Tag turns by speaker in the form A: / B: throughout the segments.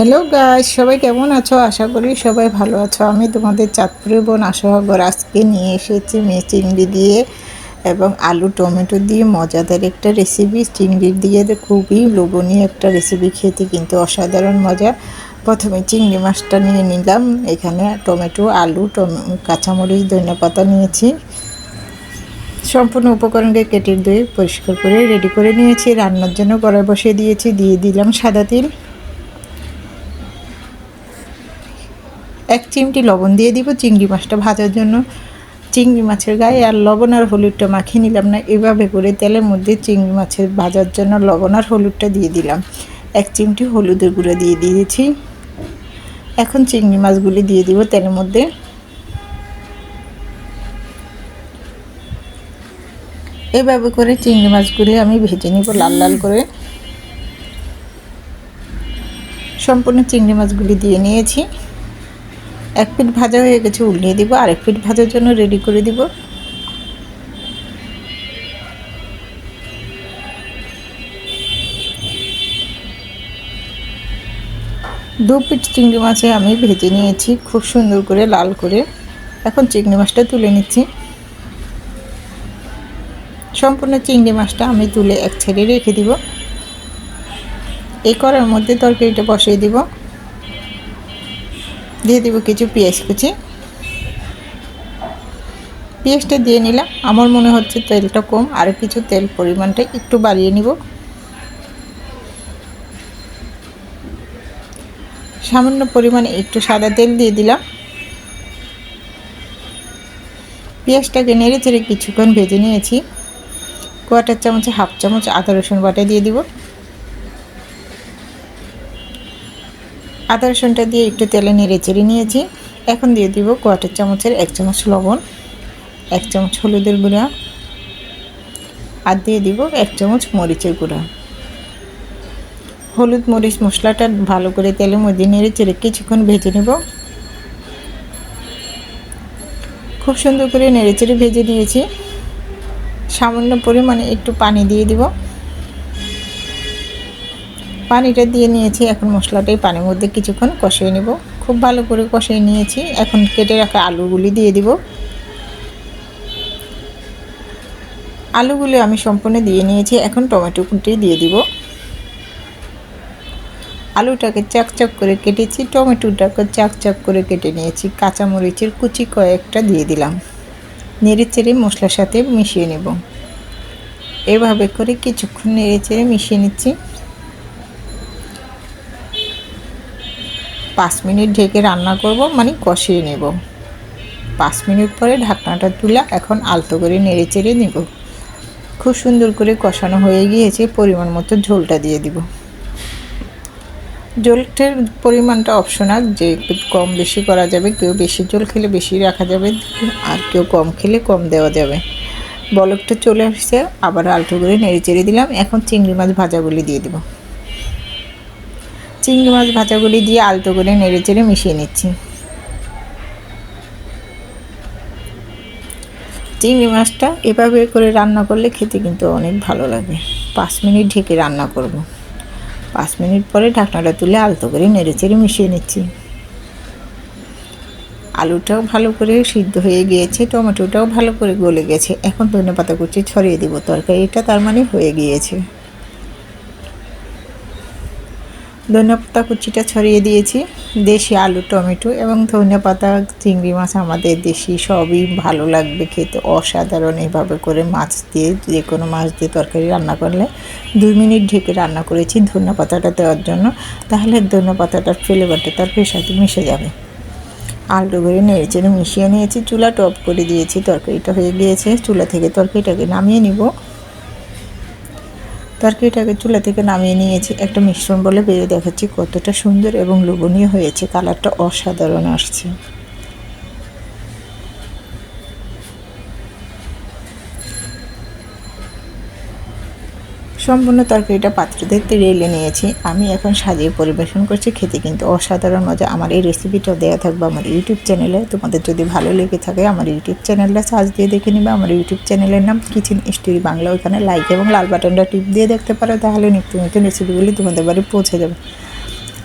A: Hello guys সবাই কেমন আছো? আশা করি সবাই ভালো আছো। আমি তোমাদের চাঁদপুরের বোন আশাগর আজকে নিয়ে এসেছি মেয়ে চিংড়ি দিয়ে এবং আলু, টমেটো দিয়ে মজাদার একটা রেসিপি চিংড়ি দিয়ে খুবই লোভনীয় একটা রেসিপি খেতে কিন্তু অসাধারণ মজা। প্রথমে চিংড়ি মাছটা নিয়ে নিলাম। এখানে টমেটো, আলু কাঁচামরিচ ধনে পাতা নিয়েছি। সম্পূর্ণ উপকরণকে কেটে দিয়ে পরিষ্কার করে রেডি করে নিয়েছি। রান্নার জন্য কড়াই বসিয়ে দিয়েছি। দিয়ে দিলাম সাদা তিল। এক চিমটি লবণ দিয়ে দিব চিংড়ি মাছটা ভাজার জন্য। চিংড়ি মাছের গায়ে আর লবণ আর হলুদটা মাখিয়ে নিলাম না, এভাবে করে তেলের মধ্যে চিংড়ি মাছের ভাজার জন্য লবণ আর হলুদটা দিয়ে দিলাম। এক চিমটি হলুদের গুঁড়ো দিয়ে দিয়েছি। এখন চিংড়ি মাছগুলি দিয়ে দিব তেলের মধ্যে। এভাবে করে চিংড়ি মাছগুলি আমি ভেজে নিব লাল লাল করে। সম্পূর্ণ চিংড়ি মাছগুলি দিয়ে নিয়েছি। এক পিঠ ভাজা হয়ে গেছে উল্টিয়ে দিব আর এক পিঠ ভাজার জন্য রেডি করে দিব। দু পিঠ চিংড়ি মাছে আমি ভেজে নিয়েছি, খুব সুন্দর করে, লাল করে। এখন চিংড়ি মাছটা তুলে নিচ্ছি। সম্পূর্ণ চিংড়ি মাছটা আমি তুলে এক ছেড়ে রেখে দিব। এই করার মধ্যে তরকারিটা বসিয়ে দিব। দিয়ে দেবো কিছু পেঁয়াজ কুচি। পেঁয়াজটা দিয়ে নিলাম। আমার মনে হচ্ছে তেলটা কম, আর কিছু তেল পরিমাণটা একটু বাড়িয়ে নিব। সামান্য পরিমাণে একটু সাদা তেল দিয়ে দিলাম। পেঁয়াজটাকে নেড়ে চেড়ে কিছুক্ষণ ভেজে নিয়েছি। কোয়াটার চামচে হাফ চামচ আদা রসুন বাটা দিয়ে দিব। আদা রসুনটা দিয়ে একটু তেলে নেড়ে চেড়ে নিয়েছি। এখন দিয়ে দিব কোয়াটার চামচের এক চামচ লবণ, এক চামচ হলুদের গুঁড়া আর দিয়ে দিব এক চামচ মরিচের গুঁড়া। হলুদ মরিচ মশলাটা ভালো করে তেলের মধ্যে নেড়ে চেড়ে কিছুক্ষণ ভেজে নেব। খুব সুন্দর করে নেড়ে চেড়ে ভেজে নিয়েছি। সামান্য পরিমাণে একটু পানি দিয়ে দিব। পানিটা দিয়ে নিয়েছি। এখন মশলাটাই পানির মধ্যে কিছুক্ষণ কষিয়ে নেব। খুব ভালো করে কষিয়ে নিয়েছি। এখন কেটে রাখা আলুগুলি দিয়ে দিব। আলুগুলি আমি সম্পূর্ণ দিয়ে নিয়েছি। এখন টমেটো কুটি দিয়ে দিব। আলুটাকে চাকচাক করে কেটেছি। টমেটোটাকে চাকচাক করে কেটে নিয়েছি। কাঁচামরিচের কুচি কয়েকটা দিয়ে দিলাম। নেড়ে চেড়ে মশলার সাথে মিশিয়ে নেব। এভাবে করে কিছুক্ষণ নেড়ে চেড়ে মিশিয়ে নিচ্ছি। পাঁচ মিনিট ঢেকে রান্না করব মানে কষিয়ে নেব। পাঁচ মিনিট পরে ঢাকনাটা তুলে এখন আলতো করে নেড়ে চেড়ে নেব। খুব সুন্দর করে কষানো হয়ে গিয়েছে, পরিমাণ মতো ঝোলটা দিয়ে দিব। জলটার পরিমাণটা অপশনাল যে কম বেশি করা যাবে, কেউ বেশি জল খেলে বেশি রাখা যাবে, আর কেউ কম খেলে কম দেওয়া যাবে। বলকটা চলে আসছে, আবার আলতো করে নেড়ে চেড়ে দিলাম, এখন চিংড়ি মাছ ভাজাগুলি দিয়ে দেবো। চিংড়ি মাছ ভাজাগুলি দিয়ে আলতো করে নেড়ে চেড়ে মিশিয়ে নিচ্ছি। চিংড়ি মাছটা এভাবে করে রান্না করলে খেতে কিন্তু অনেক ভালো লাগে। পাঁচ মিনিট ঢেকে রান্না করব। পাঁচ মিনিট পরে ঢাকনাটা তুলে আলতো করে নেড়ে চেড়ে মিশিয়ে নিচ্ছি। আলুটাও ভালো করে সিদ্ধ হয়ে গিয়েছে, টমেটোটাও ভালো করে গলে গেছে। এখন ধনে পাতা কুচি ছড়িয়ে দিব তরকারিটা, তার মানে হয়ে গিয়েছে। ধনে পাতা কুচিটা ছড়িয়ে দিয়েছি, দেশি আলু, টমেটো এবং ধনে পাতা, চিংড়ি মাছ আমাদের দেশি সবই ভালো লাগবে খেতে। অসাধারণ এইভাবে করে মাছ দিয়ে যে কোনো মাছ দিয়ে তরকারি রান্না করলে দুই মিনিট ঢেকে রান্না করেছি ধনে পাতাটা দেওয়ার জন্য, তাহলে ধনে পাতাটার ফ্লেভারটা তরকারির সাথে মিশে যাবে। আলু করে নেড়ে চেড়ে মিশিয়ে নিয়েছি, চুলা টপ করে দিয়েছি, তরকারিটা হয়ে গিয়েছে, চুলা থেকে তরকারিটাকে নামিয়ে নিব। তরকারিটাকে চুলা থেকে নামিয়ে নিয়েছি। একটা মিশ্রণ বলে বেড়ে দেখাচ্ছি কতটা সুন্দর এবং লোভনীয় হয়েছে। কালারটা অসাধারণ আসছে। সম্পূর্ণ তরকারিটা পাত্রতে রেলে নিয়েছি। আমি এখন সাজিয়ে পরিবেশন করছি খেতে, কিন্তু অসাধারণ মজা। আমার এই রেসিপিটা দেওয়া থাকবে আমার ইউটিউব চ্যানেলে তোমাদের যদি ভালো লেগে থাকে, আমার ইউটিউব চ্যানেলটা সার্চ দিয়ে দেখে নিবে। আমার ইউটিউব চ্যানেলের নাম কিচেন স্টোরি বাংলা ওইখানে লাইক এবং লাল বাটনটা টিপ দিয়ে দেখতে পারো, তাহলে নিত্য নতুন রেসিপিগুলি তোমাদের বাড়ি পৌঁছে যাবে।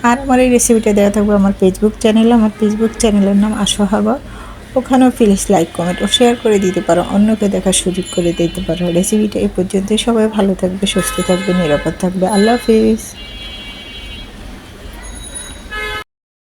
A: আর আমার এই রেসিপিটা দেওয়া থাকবে আমার ফেসবুক চ্যানেলে আমার ফেসবুক চ্যানেলের নাম আশোহাবা ওখানেও প্লিজ লাইক কমেন্ট ও শেয়ার করে দিতে পারো। অন্যকে দেখার সুযোগ করে দিতে পারো। রেসিপিটা এ পর্যন্তই। সবাই ভালো থাকবে, সুস্থ থাকবে, নিরাপদ থাকবে। আল্লাহ হাফিজ।